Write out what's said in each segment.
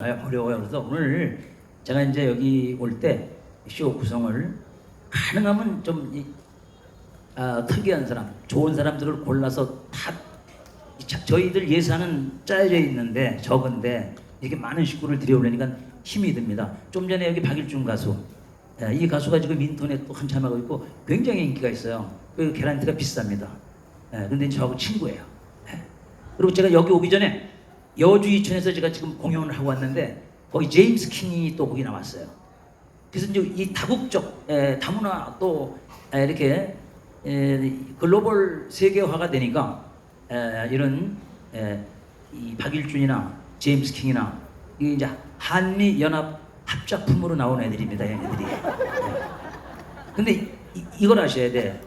아, 어려워요. 그래서 오늘 제가 이제 여기 올 때 쇼 구성을 가능하면 좀 이, 아, 특이한 사람, 좋은 사람들을 골라서 다 저희들 예산은 짜여져 있는데 적은데 이렇게 많은 식구를 들여오려니까 힘이 듭니다. 좀 전에 여기 박일준 가수, 예, 이 가수가 지금 인터넷도 한참 하고 있고 굉장히 인기가 있어요. 그 개런티가 비쌉니다. 예, 근데 저하고 친구예요. 예. 그리고 제가 여기 오기 전에 여주 이천에서 제가 지금 공연을 하고 왔는데 거기 제임스 킹이 또 거기 나왔어요. 그래서 이제 이 다국적 에, 다문화 또 에, 이렇게 에, 글로벌 세계화가 되니까 에, 이런 에, 이 박일준이나 제임스 킹이나 이 이제 한미 연합 합작품으로 나온 애들입니다, 얘네들이. 예. 근데 이, 이걸 아셔야 돼.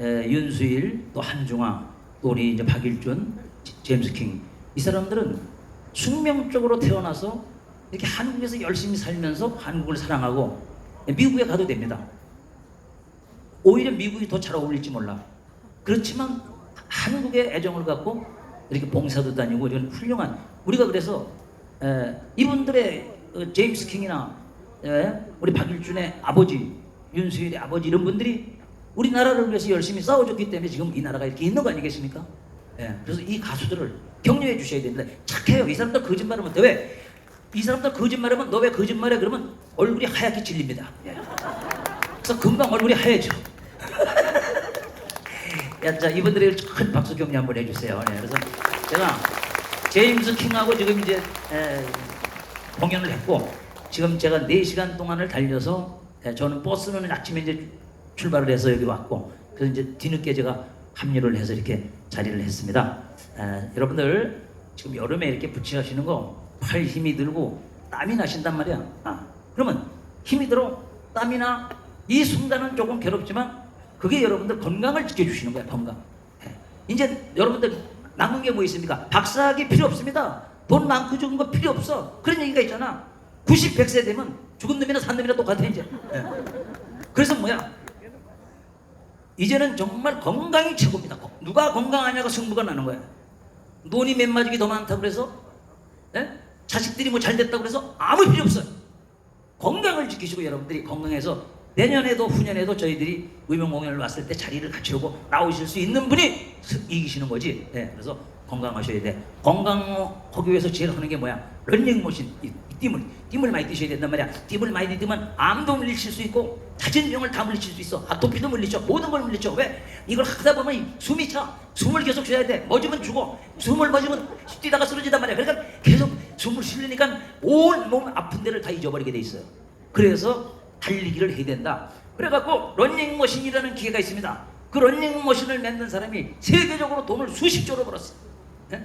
에, 윤수일, 또 한중화, 또 우리 이제 박일준, 제- 제임스 킹. 이 사람들은 숙명적으로 태어나서 이렇게 한국에서 열심히 살면서 한국을 사랑하고 미국에 가도 됩니다. 오히려 미국이 더 잘 어울릴지 몰라. 그렇지만 한국의 애정을 갖고 이렇게 봉사도 다니고 이런 훌륭한 우리가 그래서 에, 이분들의 어, 제임스 킹이나 에, 우리 박일준의 아버지 윤수일의 아버지 이런 분들이 우리나라를 위해서 열심히 싸워줬기 때문에 지금 이 나라가 이렇게 있는 거 아니겠습니까? 예, 그래서 이 가수들을 격려해 주셔야 됩니다. 착해요. 이 사람들 거짓말하면 돼. 왜? 이 사람들 거짓말하면 너 왜 거짓말해? 그러면 얼굴이 하얗게 질립니다. 예. 그래서 금방 얼굴이 하얘져. 야, 자, 이분들에게 큰 박수 격려 한번 해주세요. 네, 그래서 제가 제임스 킹하고 지금 이제 에, 공연을 했고 지금 제가 4시간 동안을 달려서 에, 저는 버스는 아침에 이제 출발을 해서 여기 왔고 그래서 이제 뒤늦게 제가 합류를 해서 이렇게 자리를 했습니다. 에, 여러분들 지금 여름에 이렇게 부치하시는 거 팔 힘이 들고 땀이 나신단 말이야. 아, 그러면 힘이 들어 땀이 나 이 순간은 조금 괴롭지만 그게 여러분들 건강을 지켜주시는 거야 건강. 예. 이제 여러분들 남은 게 뭐 있습니까? 박사학위 필요 없습니다. 돈 많고 적은 거 필요 없어. 그런 얘기가 있잖아. 90, 100세 되면 죽은 놈이나 산 놈이나 똑같아 이제. 예. 그래서 뭐야? 이제는 정말 건강이 최고입니다. 누가 건강하냐가 승부가 나는 거야. 돈이 몇 마지기 더 많다고 그래서 예? 자식들이 뭐 잘 됐다고 그래서 아무 필요 없어요. 건강을 지키시고 여러분들이 건강해서 내년에도 후년에도 저희들이 의명 공연을 왔을 때 자리를 갖추고 나오실 수 있는 분이 스- 이기시는 거지. 예, 그래서 건강하셔야 돼. 건강하기 위해서 제일 하는 게 뭐야? 런닝머신, 띠물, 띠물 많이 뛰셔야 된단 말이야. 띠물 많이 뛰면 암도 물리칠 수 있고 다진 병을 다 물리칠 수 있어. 아토피도 물리쳐. 모든 걸 물리쳐. 왜? 이걸 하다 보면 이 숨이 차. 숨을 계속 쉬어야 돼. 멎으면 죽어. 숨을 멎으면 뛰다가 쓰러지단 말이야. 그러니까 계속 숨을 쉬려니까 온 몸 아픈 데를 다 잊어버리게 돼 있어요. 그래서 달리기를 해야 된다. 그래갖고 런닝머신이라는 기계가 있습니다. 그 런닝머신을 만든 사람이 세계적으로 돈을 수십조로 벌었어. 예?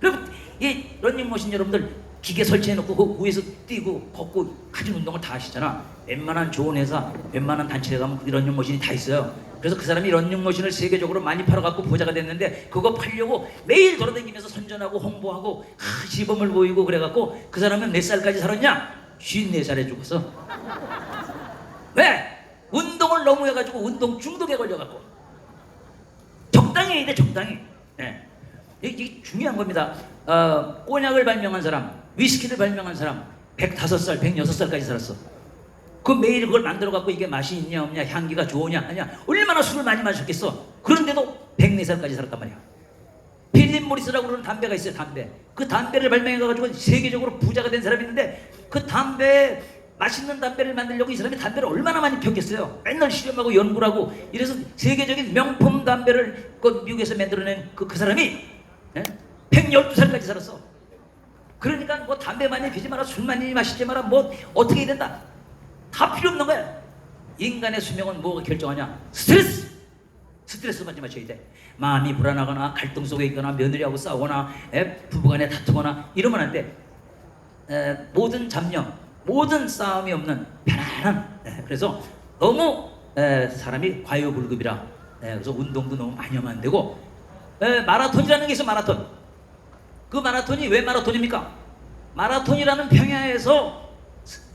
그리고 이 런닝 머신 여러분들 기계 설치해놓고 그 위에서 뛰고 걷고 가진 운동을 다 하시잖아. 웬만한 좋은 회사, 웬만한 단체에 가면 그 런닝 머신이 다 있어요. 그래서 그 사람이 런닝 머신을 세계적으로 많이 팔아갖고 부자가 됐는데 그거 팔려고 매일 돌아다니면서 선전하고 홍보하고 하, 시범을 보이고 그래갖고 그 사람은 몇 살까지 살았냐? 54살에 죽었어. 왜? 운동을 너무 해가지고 운동 중독에 걸려갖고 적당히 해야 돼 적당히 예. 이게, 중요한 겁니다. 어, 꼬냑을 발명한 사람 위스키를 발명한 사람 105살 106살까지 살았어. 그 매일 그걸 만들어 갖고 이게 맛이 있냐 없냐 향기가 좋으냐 아니야. 얼마나 술을 많이 마셨겠어. 그런데도 104살까지 살았단 말이야. 필립 모리스라고 그러는 담배가 있어요 담배. 그 담배를 발명해 가지고 세계적으로 부자가 된 사람이 있는데 그 담배 맛있는 담배를 만들려고 이 사람이 담배를 얼마나 많이 폈겠어요? 맨날 실험하고 연구를 하고 이래서 세계적인 명품 담배를 그 미국에서 만들어낸 그, 그 사람이 예? 112살까지 살았어 그러니까 뭐 담배 많이 피지 마라 술 많이 마시지 마라 뭐 어떻게 해야 된다 다 필요 없는 거야 인간의 수명은 뭐가 결정하냐 스트레스 스트레스 받지 마셔야 돼. 마음이 불안하거나 갈등 속에 있거나 며느리하고 싸우거나 에, 부부간에 다투거나 이러면 안 돼. 에, 모든 잡념, 모든 싸움이 없는 편안한. 에, 그래서 너무 에, 사람이 과유불급이라. 에, 그래서 운동도 너무 많이 하면 안 되고 에, 마라톤이라는 게 있어 마라톤. 그 마라톤이 왜 마라톤입니까? 마라톤이라는 평야에서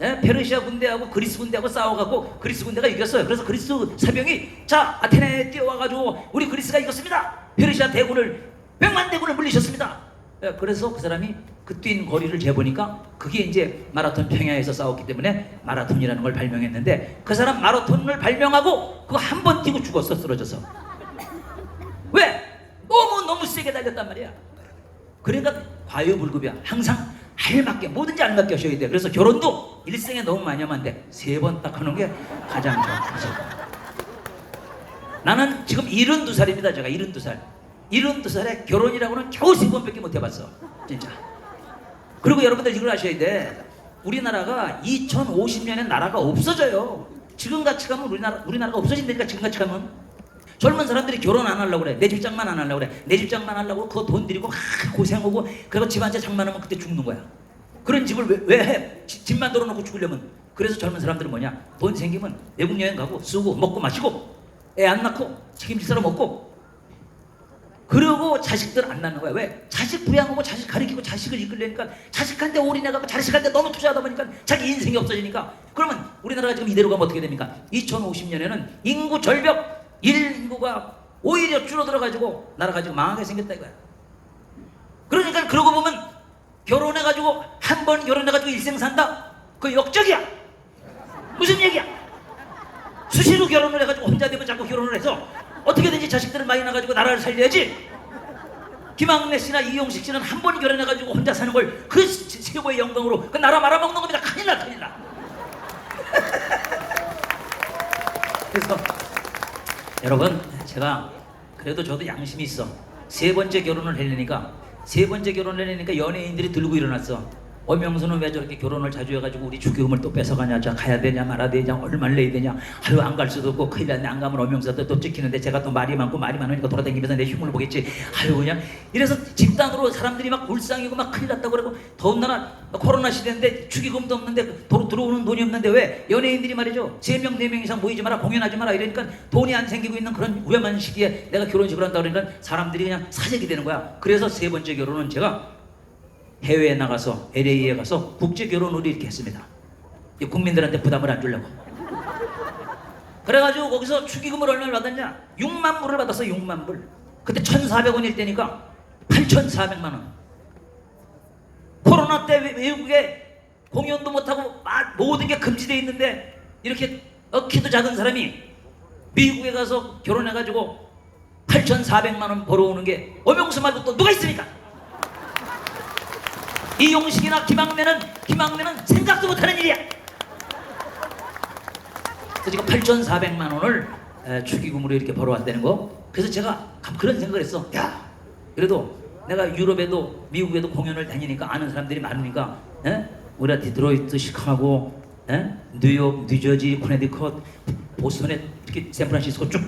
예? 페르시아 군대하고 그리스 군대하고 싸워갖고 그리스 군대가 이겼어요. 그래서 그리스 사병이 자 아테네에 뛰어와가지고 우리 그리스가 이겼습니다. 페르시아 대군을 백만 대군을 물리셨습니다. 예, 그래서 그 사람이 그 뛴 거리를 재보니까 그게 이제 마라톤 평야에서 싸웠기 때문에 마라톤이라는 걸 발명했는데 그 사람 마라톤을 발명하고 그거 한번 뛰고 죽었어 쓰러져서 왜? 세게 달렸단 말이야 그러니까 과유불급이야 항상 알맞게 뭐든지 알맞게 하셔야 돼 그래서 결혼도 일생에 너무 많이 하면 안 돼 세 번 딱 하는 게 가장 좋아 나는 지금 72살입니다. 제가 72살. 72살에 결혼이라고는 겨우 세 번밖에 못 해봤어. 진짜. 그리고 여러분들 이걸 아셔야 돼. 우리나라가 2050년에 나라가 없어져요. 지금 같이 가면 우리나라, 우리나라가 없어진다니까 지금 같이 가면. 젊은 사람들이 결혼 안 하려고 그래. 내 집장만 안 하려고 그래. 내 집장만 하려고 그거 돈 들이고 막 고생하고 그리고 집 한 채 장만하면 그때 죽는 거야. 그런 집을 왜, 왜 해? 지- 집만 들어 놓고 죽으려면. 그래서 젊은 사람들은 뭐냐? 돈 생기면 외국 여행 가고 쓰고 먹고 마시고 애 안 낳고 책임질 사람 없고 그러고 자식들 안 낳는 거야. 왜? 자식 부양하고 자식 가르치고 자식을 이끌려니까 자식한테 올인해가고 자식한테 너무 투자하다 보니까 자기 인생이 없어지니까 그러면 우리나라가 지금 이대로 가면 어떻게 됩니까? 2050년에는 인구 절벽 인구가 오히려 줄어들어가지고 나라가 지금 망하게 생겼다 이거야. 그러니까 그러고 보면 결혼해가지고 한 번 결혼해가지고 일생 산다? 그 역적이야. 무슨 얘기야? 수시로 결혼을 해가지고 혼자 되면 자꾸 결혼을 해서 어떻게든지 자식들을 많이 낳아가지고 나라를 살려야지. 김학래 씨나 이용식 씨는 한 번 결혼해가지고 혼자 사는 걸 그 최고의 영광으로 그 나라 말아먹는 겁니다. 큰일 나, 큰일 나. 그래서 여러분 제가 그래도 저도 양심이 있어. 세 번째 결혼을 하려니까 세 번째 결혼을 하려니까 연예인들이 들고 일어났어. 엄영수는 왜 저렇게 결혼을 자주 해가지고 우리 축의금을 또 뺏어가냐, 자 가야 되냐 말아야 되냐, 얼마를 내야 되냐, 아유 안 갈 수도 없고 큰일 났네. 안 가면 엄영수한테 또 찍히는데 제가 또 말이 많고 말이 많으니까 돌아다니면서 내 흉을 보겠지, 아유 그냥. 이래서 집단으로 사람들이 막 울상이고 막 큰일 났다고 그러고 더군다나 코로나 시대인데 축의금도 없는데 도로 들어오는 돈이 없는데 왜 연예인들이 말이죠. 세 명 네 명 이상 모이지 마라 공연하지 마라 이러니까 돈이 안 생기고 있는 그런 위험한 시기에 내가 결혼식을 한다 그러니까 사람들이 그냥 사재기 되는 거야. 그래서 세 번째 결혼은 제가 해외에 나가서 LA에 가서 국제 결혼을 이렇게 했습니다. 이 국민들한테 부담을 안 주려고. 그래가지고 거기서 축의금을 얼마를 받았냐? 6만 불을 받았어 6만 불. 그때 1,400원일 때니까 8,400만 원. 코로나 때 외- 외국에 공연도 못하고 마- 모든 게 금지돼 있는데 이렇게 어, 키도 작은 사람이 미국에 가서 결혼해가지고 8,400만 원 벌어오는 게 엄영수 말고 또 누가 있습니까? 이 용식이나 김학래는 김학래는 생각도 못하는 일이야. 그래서 지금 8,400만 원을 에, 축의금으로 이렇게 벌어왔다는 거. 그래서 제가 감- 그런 생각을 했어. 야, 그래도 내가 유럽에도 미국에도 공연을 다니니까 아는 사람들이 많으니까, 에? 우리가 디트로이트, 시카고, 에? 뉴욕, 뉴저지, 코네디컷, 보스턴에 이렇게 샌프란시스코 쭉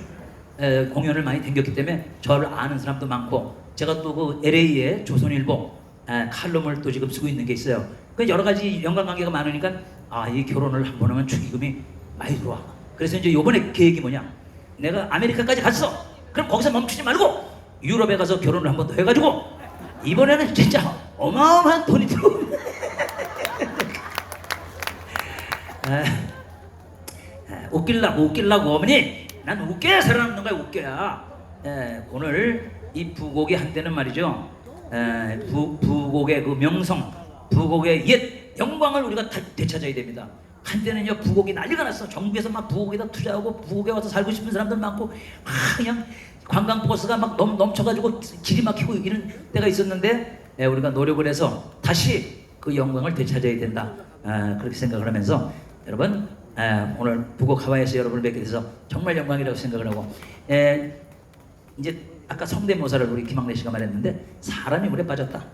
에, 공연을 많이 다녔기 때문에 저를 아는 사람도 많고, 제가 또 그 LA에 조선일보 에, 칼럼을 또 지금 쓰고 있는 게 있어요. 그 여러 가지 연관관계가 많으니까 아 이 결혼을 한 번 하면 축의금이 많이 들어와. 그래서 이제 요번에 계획이 뭐냐? 내가 아메리카까지 갔어. 그럼 거기서 멈추지 말고 유럽에 가서 결혼을 한 번 더 해가지고 이번에는 진짜 어마어마한 돈이 들어. 아, 아, 웃길라고 웃길라고 어머니 난 웃겨야 살아남는 거야 웃겨야 에, 오늘 이 부곡이 한때는 말이죠 에, 부, 부곡의 그 명성 부곡의 옛 영광을 우리가 다 되찾아야 됩니다. 한때는요 부곡이 난리가 났어. 정부에서 막 부곡에다 투자하고 부곡에 와서 살고 싶은 사람들 많고 막 그냥 관광 버스가 막 넘, 넘쳐가지고 길이 막히고 이런 때가 있었는데 에, 우리가 노력을 해서 다시 그 영광을 되찾아야 된다. 아, 그렇게 생각을 하면서 여러분 아, 오늘 북옥 하와이에서 여러분을 뵙게 돼서 정말 영광이라고 생각을 하고 에, 이제 아까 성대모사를 우리 김학래 씨가 말했는데 사람이 물에 빠졌다